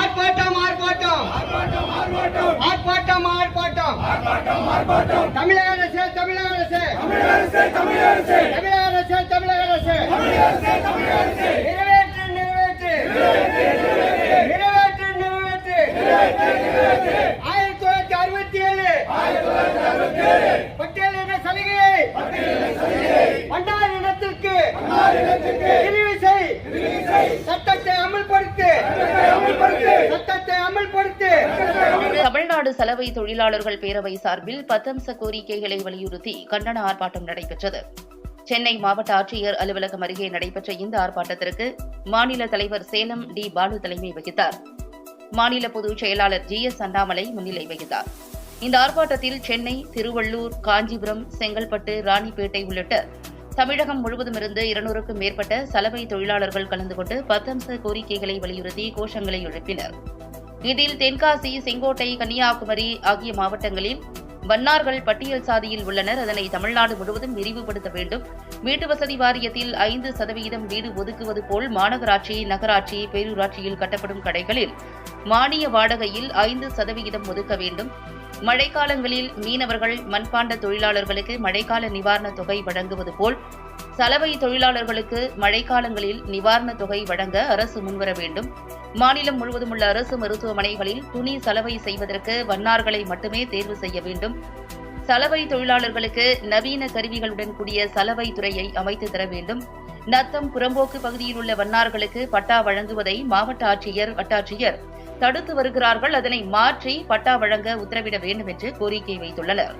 ஆர்ப்பாட்டம் ஆர்ப்பாட்டம். ஆர்ப்பாட்டம் ஆர்ப்பாட்டம். தமிழக அரசு தமிழக அரசு. தமிழக அரசு தமிழக அரசு. தமிழக அரசு தமிழக அரசு நிறைவேற்று நிறைவேற்று ஆயிரத்தி தொள்ளாயிரத்தி அறுபத்தி ஏழு பட்டியல் இன சலுகையை பண்டார் இனத்திற்கு தெரிவு செய் சட்டத்தை அமல்படுத்து சட்டத்தை அமல்படுத்து தமிழ்நாடு சலவை தொழிலாளர்கள் பேரவை சார்பில் பத்தம்ச கோரிக்கைகளை வலியுறுத்தி கண்டன ஆர்ப்பாட்டம் நடைபெற்றது. சென்னை மாவட்ட ஆட்சியர் அலுவலகம் அருகே நடைபெற்ற இந்த ஆர்ப்பாட்டத்திற்கு மாநில தலைவர் சேலம் டி. பாலு தலைமை வகித்தார். மாநில பொதுச் செயலாளர் ஜி. எஸ். அண்ணாமலை முன்னிலை வகித்தார். இந்த ஆர்ப்பாட்டத்தில் சென்னை திருவள்ளூர் காஞ்சிபுரம் செங்கல்பட்டு ராணிப்பேட்டை உள்ளிட்ட தமிழகம் முழுவதும் இருந்து இருநூறுக்கும் மேற்பட்ட சலவை தொழிலாளர்கள் கலந்து கொண்டு பத்தம்ச கோரிக்கைகளை வலியுறுத்தி கோஷங்களை எழுப்பினர். இதில் தென்காசி செங்கோட்டை கன்னியாகுமரி ஆகிய மாவட்டங்களில் வன்னார்கள் பட்டியல் சாதியில் உள்ளனர். அதனை தமிழ்நாடு முழுவதும் விரிவுபடுத்த வேண்டும். வீட்டு வசதி வாரியத்தில் ஐந்து சதவீதம் வீடு ஒதுக்குவது போல் மாநகராட்சி நகராட்சி பேரூராட்சியில் கட்டப்படும் கடைகளில் மானிய வாடகையில் ஐந்து சதவிகிதம் ஒதுக்க வேண்டும். மழைக்காலங்களில் மீனவர்கள் மண்பாண்ட தொழிலாளர்களுக்கு மழைக்கால நிவாரணத் தொகை வழங்குவது போல் சலவை தொழிலாளர்களுக்கு மழைக்காலங்களில் நிவாரணத் தொகை வழங்க அரசு முன்வர வேண்டும். மாநிலம் முழுவதும் உள்ள அரசு மருத்துவமனைகளில் துணி சலவை செய்வதற்கு வண்ணார்களை மட்டுமே தேர்வு செய்ய வேண்டும். சலவை தொழிலாளர்களுக்கு நவீன கருவிகளுடன் கூடிய சலவை துறையை அமைத்து தர வேண்டும். நத்தம் புறம்போக்கு பகுதியில் உள்ள வண்ணார்களுக்கு பட்டா வழங்குவதை மாவட்ட ஆட்சியர் வட்டாட்சியர் தடுத்து வருகிறார்கள். அதனை மாற்றி பட்டா வழங்க உத்தரவிட வேண்டும் என்று கோரிக்கை வைத்துள்ளனர்.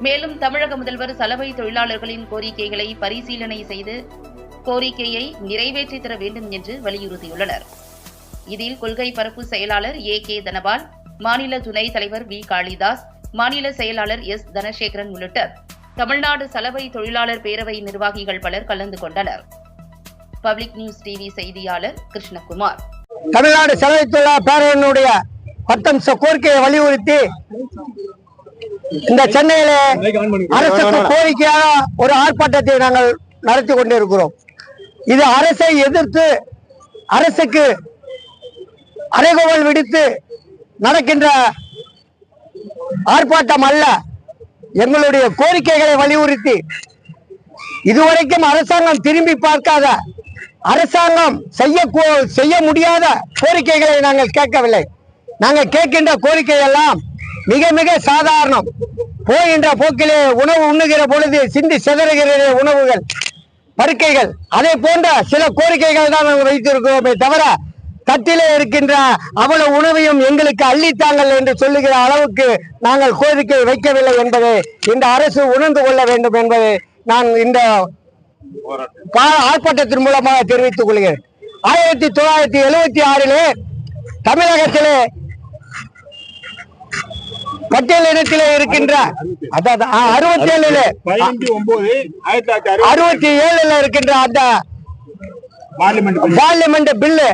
மேலும் தமிழக முதல்வர் சலவை தொழிலாளர்களின் கோரிக்கைகளை பரிசீலனை செய்து கோரிக்கையை நிறைவேற்றி தர வேண்டும் என்று வலியுறுத்தியுள்ளனர். இதில் கொள்கை பரப்பு செயலாளர் ஏ கே தனபால் மாநில துணைத் தலைவர் வி காளிதாஸ் மாநில செயலாளர் எஸ் தனசேகரன் உள்ளிட்ட தமிழ்நாடு சலவை தொழிலாளர் பேரவை நிர்வாகிகள் பலர் கலந்து கொண்டனர். பப்ளிக் நியூஸ் டிவி செய்தியாளர் கிருஷ்ணகுமார். தமிழ்நாடு சலவை தொழிலாளர் பேரவையினுடைய பத்தம்ச கோரிக்கையை வலியுறுத்தி இந்த சென்னையில அரசுக்கு கோரிக்கையாக ஒரு ஆர்ப்பாட்டத்தை நாங்கள் நடத்தி கொண்டிருக்கிறோம். இது அரசை எதிர்த்து அரசுக்கு அறைகோவல் விடுத்து நடக்கின்ற ஆர்ப்பாட்டம் அல்ல. எங்களுடைய கோரிக்கைகளை வலியுறுத்தி இதுவரைக்கும் அரசாங்கம் திரும்பி பார்க்காத அரசாங்கம் செய்ய செய்ய முடியாத கோரிக்கைகளை நாங்கள் கேட்கவில்லை. நாங்கள் கேட்கின்ற கோரிக்கை எல்லாம் மிக மிக சாதாரணம். போகின்ற போக்கிலே உணவு உண்ணுகிற பொழுது சிந்தி சிதறுகிற உணவுகள் படுக்கைகள் அதே போன்ற சில கோரிக்கைகள் தான் நாங்கள் வைத்திருக்கிறோமே தவிர தட்டிலே இருக்கின்ற அவ்வளவு உணவையும் எங்களுக்கு அள்ளித்தாங்கள் என்று சொல்லுகிற அளவுக்கு நாங்கள் கோரிக்கை வைக்கவில்லை என்பதை இந்த அரசு உணர்ந்து கொள்ள வேண்டும் என்பதை நான் இந்த ஆர்ப்பாட்டத்தின் மூலமாக தெரிவித்துக் கொள்கிறேன். ஆயிரத்தி தொள்ளாயிரத்தி எழுபத்தி ஆறிலே தமிழகத்திலே பட்டியல் இனத்திலே இருக்கின்ற அதாவது அறுபத்தி ஏழுல அறுபத்தி ஏழுல இருக்கின்ற அந்த பார்லிமெண்ட் பில்லு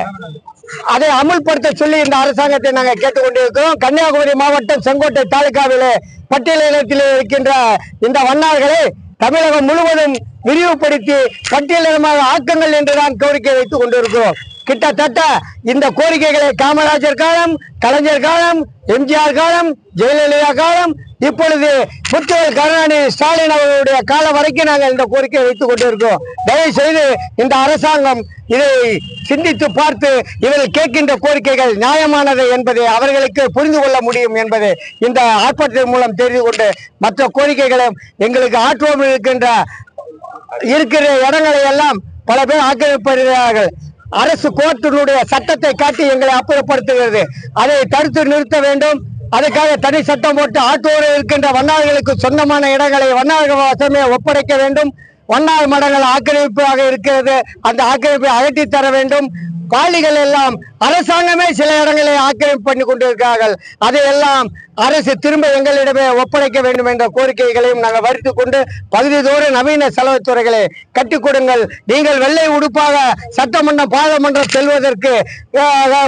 அதை அமுல்படுத்த சொல்லி இந்த அரசாங்கத்தை நாங்கள் கேட்டுக்கொண்டிருக்கிறோம். கன்னியாகுமரி மாவட்டம் செங்கோட்டை தாலுகாவில் பட்டியல் இருக்கின்ற இந்த வண்ணார்களை தமிழகம் முழுவதும் விரிவுபடுத்தி பட்டியலினமாக ஆக்குங்கள் என்றுதான் கோரிக்கை வைத்துக் கொண்டிருக்கிறோம். கிட்டத்தட்ட இந்த கோரிக்கைகளை காமராஜர் காலம் கலைஞர் காலம் எம்ஜிஆர் காலம் ஜெயலலிதா காலம் இப்பொழுது முத்துவேல் கருணாநிதி ஸ்டாலின் அவர்களுடைய காலம் வரைக்கும் நாங்கள் இந்த கோரிக்கையை வைத்துக் கொண்டிருக்கிறோம். தயவு செய்து இந்த அரசாங்கம் இதை சிந்தித்து பார்த்து இவர்கள் கேட்கின்ற கோரிக்கைகள் நியாயமானது என்பதை அவர்களுக்கு புரிந்து கொள்ள முடியும் என்பதை இந்த ஆர்ப்பாட்டத்தின் மூலம் தெரிந்து கொண்டு மற்ற கோரிக்கைகளும் எங்களுக்கு ஆற்றுவோம் இருக்கின்ற இருக்கிற இடங்களை எல்லாம் பல பேர் ஆக்கிரமிப்படுகிறார்கள் அரசு கோர்ட்டினுடைய சட்டத்தை காட்டி எங்களை அப்புறப்படுத்துகிறது. அதை தடுத்து நிறுத்த வேண்டும். அதுக்காக தனி சட்டம் போட்டு ஆட்டோடு இருக்கின்ற வண்ணார்களுக்கு சொந்தமான இடங்களை வண்ணார்கள் வசமே ஒப்படைக்க வேண்டும். வண்ணார் மடங்கள் ஆக்கிரமிப்பாக இருக்கிறது. அந்த ஆக்கிரமிப்பை அகற்றி தர வேண்டும். காலிகள் எல்லாம் அரசாங்கமே சில இடங்களை ஆக்கிரமிப்பு பண்ணி கொண்டிருக்கிறார்கள். அதையெல்லாம் அரசு திரும்ப எங்களிடமே ஒப்படைக்க வேண்டும் என்ற கோரிக்கைகளையும் நாங்கள் வரித்து கொண்டு பகுதி தோறும் நவீன செலவுத்துறைகளை கட்டிக் கொடுங்கள். நீங்கள் வெள்ளை உடுப்பாக சட்டமன்றம் பாராளுமன்றம் செல்வதற்கு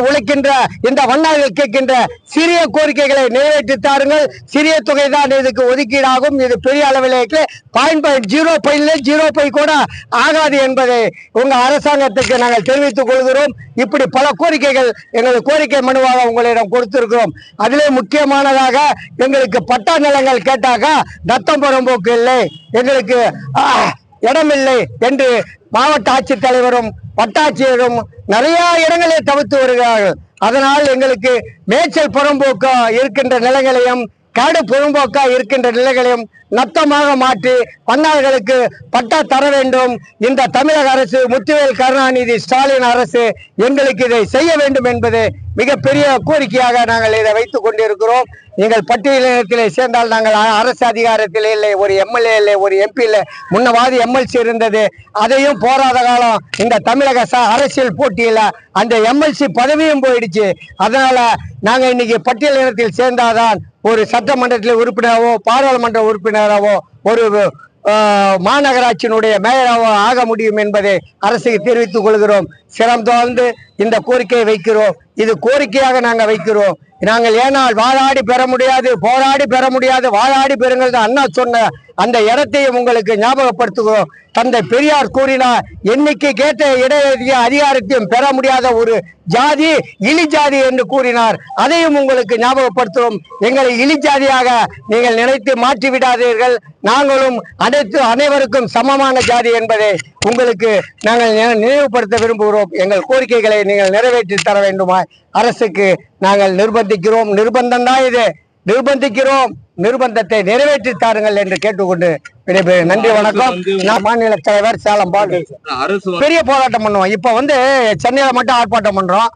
உழைக்கின்ற இந்த வண்ணாவில் கேட்கின்ற சிறிய கோரிக்கைகளை நிறைவேற்றி தாருங்கள். சிறிய தொகை தான் இதுக்கு ஒதுக்கீடாகும். இது பெரிய அளவில் பாயிண்ட் பாயிண்ட் ஜீரோ பைல ஜீரோ பை கூட ஆகாது என்பதை உங்க அரசாங்கத்துக்கு நாங்கள் தெரிவித்துக் கொள்கிறோம். இப்படி பல கோரிக்கை கோரிக்கைகள் எங்களது கோரிக்கை மனுவாக உங்களிடம் கொடுத்திருக்கிறோம். அதிலே முக்கியமானதாக எங்களுக்கு பட்டா நிலங்கள் கேட்டாக தத்தம் புறம்போக்கு இல்லை எங்களுக்கு இடமில்லை என்று மாவட்ட ஆட்சித்தலைவரும் வட்டாட்சியரும் நிறைய இடங்களை தவிர்த்து வருகிறார்கள். அதனால் எங்களுக்கு மேய்ச்சல் புறம்போக்கா இருக்கின்ற நிலங்களையும் காடு புறம்போக்கா இருக்கின்ற நிலைகளையும் நத்தமாக மாற்றி பண்ணார்களுக்கு பட்டா தர வேண்டும். இந்த தமிழக அரசு முத்துவேல் கருணாநிதி ஸ்டாலின் அரசு எங்களுக்கு இதை செய்ய வேண்டும் என்பது மிகப்பெரிய கோரிக்கையாக நாங்கள் இதை வைத்துக் கொண்டிருக்கிறோம். நீங்கள் பட்டியலினத்திலே சேர்ந்தால் நாங்கள் அரசு அதிகாரத்தில் இல்லை ஒரு எம்எல்ஏ இல்லை ஒரு எம்பி இல்லை. முன்னவாதி எம்எல்சி இருந்தது. அதையும் போராத காலம் இந்த தமிழக ச- அரசியல் போட்டியில் அந்த எம்எல்சி பதவியும் போயிடுச்சு. அதனால நாங்கள் இன்னைக்கு பட்டியலினத்தில் சேர்ந்தாதான் ஒரு சட்டமன்றத்தில் உறுப்பினராகவோ பாராளுமன்ற உறுப்பினராகவோ ஒரு மாநகராட்சியினுடைய மேயராவோ ஆக முடியும் என்பதை அரசுக்கு தெரிவித்துக் கொள்கிறோம். சிரம் தொடர்ந்து இந்த கோரிக்கையை வைக்கிறோம். இது கோரிக்கையாக நாங்கள் வைக்கிறோம். நாங்கள் ஏனால் வாழாடி பெற முடியாது போராடி பெற முடியாது வாழாடி பெறுங்கள் தான் அண்ணா சொன்ன அந்த இடத்தையும் உங்களுக்கு ஞாபகப்படுத்துகிறோம் தந்தை பெரியார் கூறினார் என்னைக்கு கேட்ட இடைய அதிகாரத்தையும் பெற முடியாத ஒரு ஜாதி இழி ஜாதி என்று கூறினார். அதையும் உங்களுக்கு ஞாபகப்படுத்துகிறோம் எங்களை இழி ஜாதியாக நீங்கள் நினைத்து மாற்றி விடாதீர்கள். நாங்களும் அனைத்து அனைவருக்கும் சமமான ஜாதி என்பதை உங்களுக்கு நாங்கள் நினைவுபடுத்த விரும்புகிறோம். எங்கள் கோரிக்கைகளை நீங்கள் நிறைவேற்றி தர வேண்டுமா அரசுக்கு நாங்கள் நிர்பந்திக்கிறோம். நிர்பந்தம் தான் இது. நிர்பந்திக்கிறோம். நிர்பந்தத்தை நிறைவேற்றி தாருங்கள் என்று கேட்டுக்கொண்டு விடைபெறுகிறேன். நன்றி வணக்கம். நான் மாநில தலைவர் சேலம் அரசு பெரிய போராட்டம் பண்ணுவோம். இப்ப வந்து சென்னையில மட்டும் ஆர்ப்பாட்டம் பண்றோம்.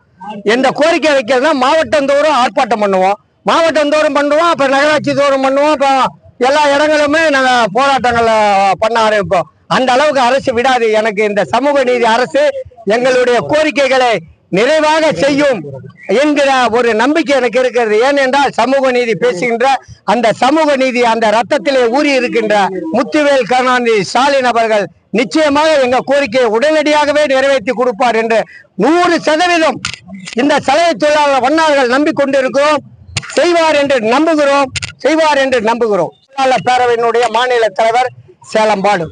எந்த கோரிக்கை வைக்கிறதுனா மாவட்டம் தோறும் ஆர்ப்பாட்டம் பண்ணுவோம். மாவட்டம் தோறும் பண்ணுவோம் அப்ப நகராட்சி தோறும் பண்ணுவோம். இப்போ எல்லா இடங்களுமே நாங்க போராட்டங்களை பண்ண ஆரம்பிப்போம். அந்த அளவுக்கு அரசு விடாது. எனக்கு இந்த சமூக நீதி அரசு எங்களுடைய கோரிக்கைகளை நிறைவாக செய்யும். என்கிற ஒரு நம்பிக்கை எனக்கு இருக்கிறது. ஏனென்றால் சமூக நீதி பேசுகின்ற அந்த சமூக நீதி அந்த ரத்தத்திலே ஊறி இருக்கின்ற முத்துவேல் கருணாநிதி ஸ்டாலின் அவர்கள் நிச்சயமாக எங்க கோரிக்கையை உடனடியாகவே நிறைவேற்றி கொடுப்பார் என்று நூறு சதவீதம் இந்த சலவை தொழிலாளர் வண்ணார்கள் நம்பிக்கொண்டிருக்கிறோம். செய்வார் என்று நம்புகிறோம். செய்வார் என்று நம்புகிறோம். பேரவையினுடைய மாநில தலைவர் சேலம் பாடு